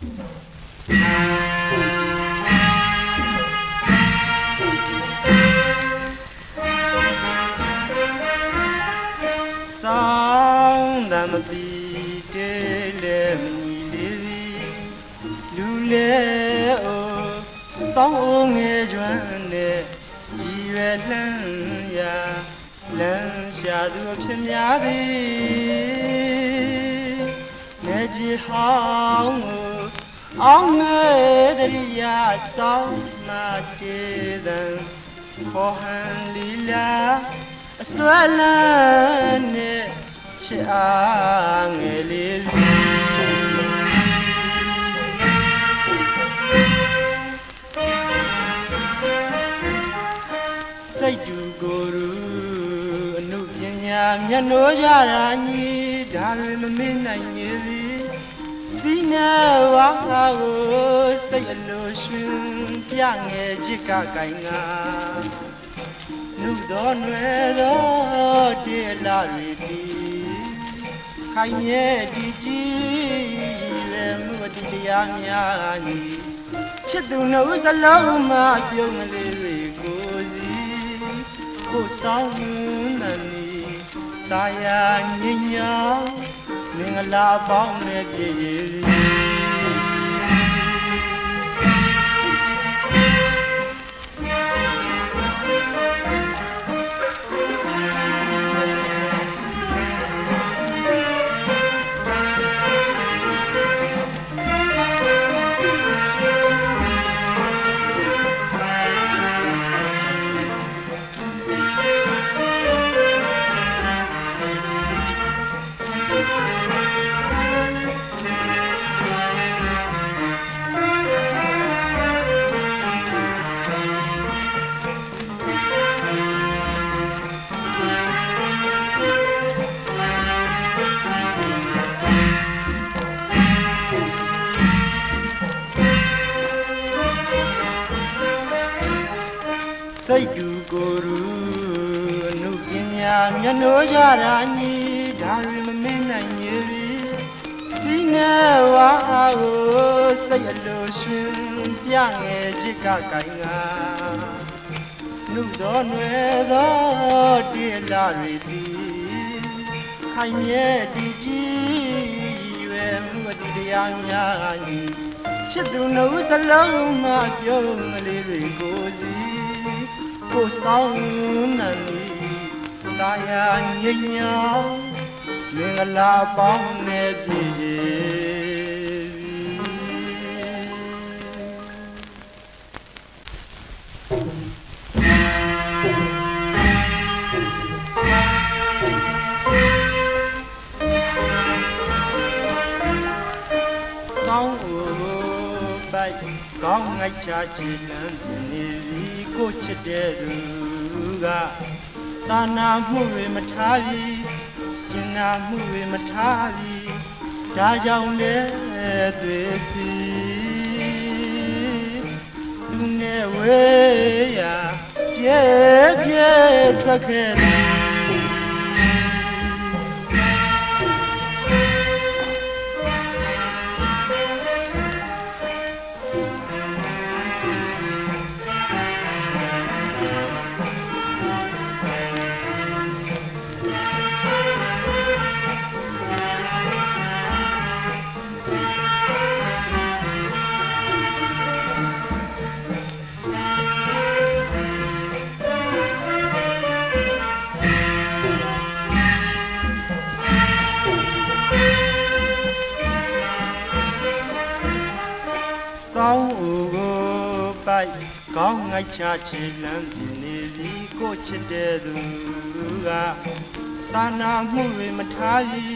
သောင်းတမတိတဲလေမီလေးသည်လူလေအိုတောင်းအိုငယ်ကျွမ်းနဲ့ရည်ရွယ်လှမ်းရာလမ်းရှာသူအဖြစ်များသည်နေကြီးဟောင်းကို အောင်မဲ့တရိယာတောင်းနာကျေတံခေါ်ဟန်လီလာအစွဲလန်းနဲ့ချစ်အားငယ်လေးလေးစိတ်တူကိုယ်ရူအနုပညာမျက်နှိုးကြတာညီဒါတွေမမေ့နိုင်ရသည်ဒီ နာဝါကိုစိတ်အလိုရှင်ပြငယ်ချစ်ကကိုင်ငါလူတော်နွယ်တော်တေလာရီတီခိုင်ရဲ့ဒီကြီးလေမှုအတိတရားများကြီးချစ်သူနှုတ်စလုံးမှပြုံးလေးတွေကိုစီကိုတောင်းနန်းနီတာယာညညာမ င်္ဂလာပေါင်းနဲ့ပြည့်စိ ပညာမျက်နှိုးကြတာညီဒါတွေမမင်းနိုင်ရပြီဒီနဲ့ဝါကိုစိတ်အလိုရှင်ပြငယ်ချစ်ကကိုင်ငါနှုတ်တော်နွယ်သောတေလာတွေသည်ခိုင်မြဲဒီကြီးရွယ်မှုအတိတရားများညီချစ်သူနှုတ်စလုံးမှပြုံးလေးတွေကိုစီကိုဆောင်နန္ဒီတာယာညညာမင်္ဂလာပေါင်းနဲ့ပြည့်ကောင်းဦးပိုက်ကော သူကသာနာမှုတွေမထားပြီကျင်နာမှုတွေမထားပြီဒါကြောင့်လေတွေ့ပြီသူနဲ့ဝေးရာပြဲပြဲထွက်ခဲ့သည် က်ကောင်းငိုက်ချချေလန်းပြနေပြီကိုချစ်တဲ့သူကသာနာမှုတွေမထားပြီ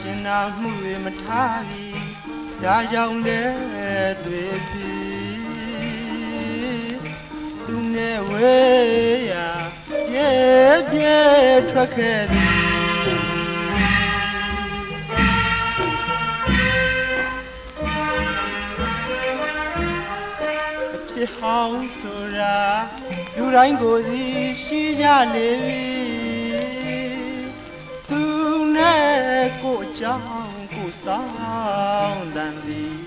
ကျင်နာမှုတွေမထားပြီဒါကြောင့်လဲတွေ့ပြီသူနဲ့ဝေးရာပြဲပြဲထွက်ခဲ့သည် င်းဆိုတာလူတိုင်းကိုယ်စီရှိကြလေပြီသူနဲ့ကိုယ်အကြောင်းကိုယ်ဆောင်တန်သည်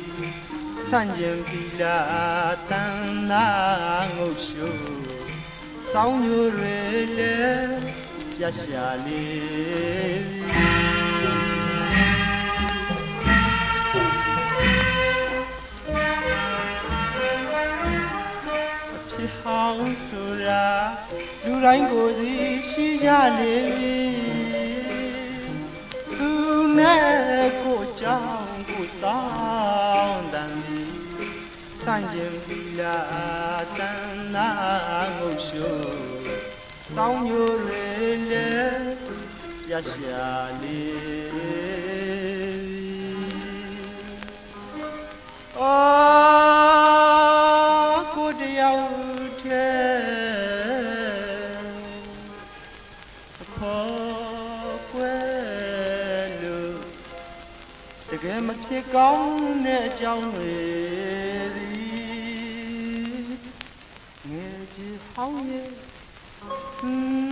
ဆန့်ကျင်ပြီလားတန်နာငုတ်ရှုတောင်းညိုတွေလည်းရရှာလေးဖြစ် ဟောင်းဆိုတာလူတိုင်းကိုယ်စီရှိကြလေသူနဲ့ကိုယ်ကြောင့်ကိုယ်ဆောင်တန်ဒီစန့်ကျင်ပြီလားတန်နာငုတ်ရှုတောင်းညိုလေလေရရှာလေ ကယ်မဖြစ်ကောင်းတဲ့အကြောင်းတွေသည်ငယ်ကြီးဟောင်းရဲ့ဟွန်း